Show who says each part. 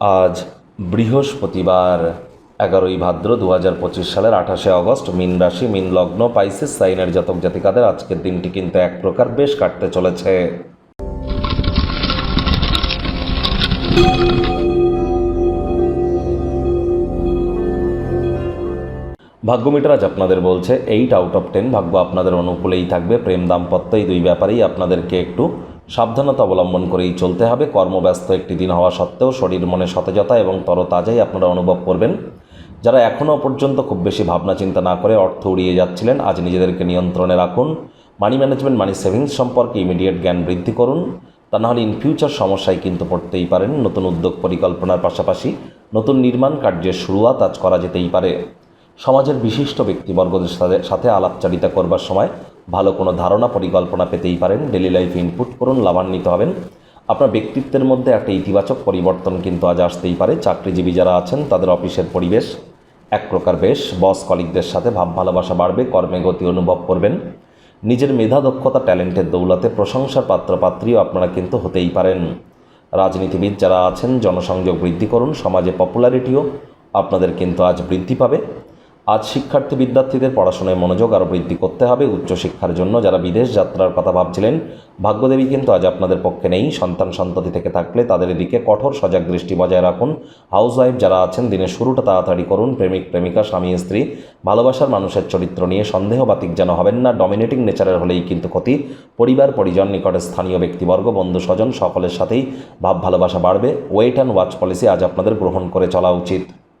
Speaker 1: আজ বৃহস্পতিবার, এগারোই ভাদ্র দু হাজার পঁচিশ সালের আঠাশে অগস্ট মিন রাশি, মিন লগ্ন, পাইসিস, সাইনের জাতক জাতিকাদের আজকের দিনটি কিন্তু এক প্রকার বেশ কাটতে চলেছে। ভাগ্যমিটার আজ আপনাদের বলছে এইট আউট অফ টেন ভাগ্য আপনাদের অনুকূলেই থাকবে, প্রেম দাম্পত্য এই দুই ব্যাপারেই আপনাদেরকে একটু সাবধানতা অবলম্বন করেই চলতে হবে। কর্মব্যস্ত একটি দিন হওয়া সত্ত্বেও শরীর, মনে সতেজতা এবং তরতাজাই আপনারা অনুভব করবেন। যারা এখনও পর্যন্ত খুব বেশি ভাবনা চিন্তা না করে অর্থ উড়িয়ে যাচ্ছিলেন, আজ নিজেদেরকে নিয়ন্ত্রণে রাখুন। মানি ম্যানেজমেন্ট, মানি সেভিংস সম্পর্কে ইমিডিয়েট জ্ঞান বৃদ্ধি করুন। তা নাহলে ইন ফিউচার সমস্যায় কিন্তু পড়তেই পারেন। নতুন উদ্যোগ পরিকল্পনার পাশাপাশি নতুন নির্মাণ কার্যের শুরুয়াত আজ করা যেতেই পারে। সমাজের বিশিষ্ট ব্যক্তিবর্গদের সাথে- আলাপচারিতা করবার সময় ভালো কোনো ধারণা, পরিকল্পনা পেতেই পারেন। ডেলি লাইফ ইনপুট করুন, লাভান্বিত হবেন। আপনার ব্যক্তিত্বের মধ্যে একটা ইতিবাচক পরিবর্তন কিন্তু আজ আসতেই পারে। চাকরিজীবী যারা আছেন, তাদের অফিসের পরিবেশ এক প্রকার বেশ। বস কলিকদের সাথে ভাব ভালোবাসা বাড়বে, কর্মে গতি অনুভব করবেন। নিজের মেধা, দক্ষতা, ট্যালেন্টের দৌলতে প্রশংসার পাত্রপাত্রীও আপনারা কিন্তু হতেই পারেন। রাজনীতিবিদ যারা আছেন, জনসংযোগ বৃদ্ধি করুন। সমাজে পপুলারিটিও আপনাদের কিন্তু আজ বৃদ্ধি পাবে। আজ শিক্ষার্থী বিদ্যার্থীদের পড়াশোনায় মনোযোগ আরও বৃদ্ধি করতে হবে উচ্চশিক্ষার জন্য। যারা বিদেশ যাত্রার কথা ভাবছিলেন, ভাগ্যদেবী কিন্তু আজ আপনাদের পক্ষে নেই। সন্তান সন্ততি থেকে থাকলে তাদের দিকে কঠোর সজাগ দৃষ্টি বজায় রাখুন। হাউস ওয়াইফ যারা আছেন, দিনের শুরুটা তাড়াতাড়ি করুন। প্রেমিক, প্রেমিকা, স্বামী, স্ত্রী, ভালোবাসার মানুষের চরিত্র নিয়ে সন্দেহবাতিক যেন হবেন না। ডমিনেটিং নেচারের হলেই কিন্তু ক্ষতি। পরিবার, পরিজন, নিকটে স্থানীয় ব্যক্তিবর্গ, বন্ধু, স্বজন, সকলের সাথেই ভাব ভালোবাসা বাড়বে। ওয়েট অ্যান্ড ওয়াচ পলিসি আজ আপনাদের গ্রহণ করে চলা উচিত।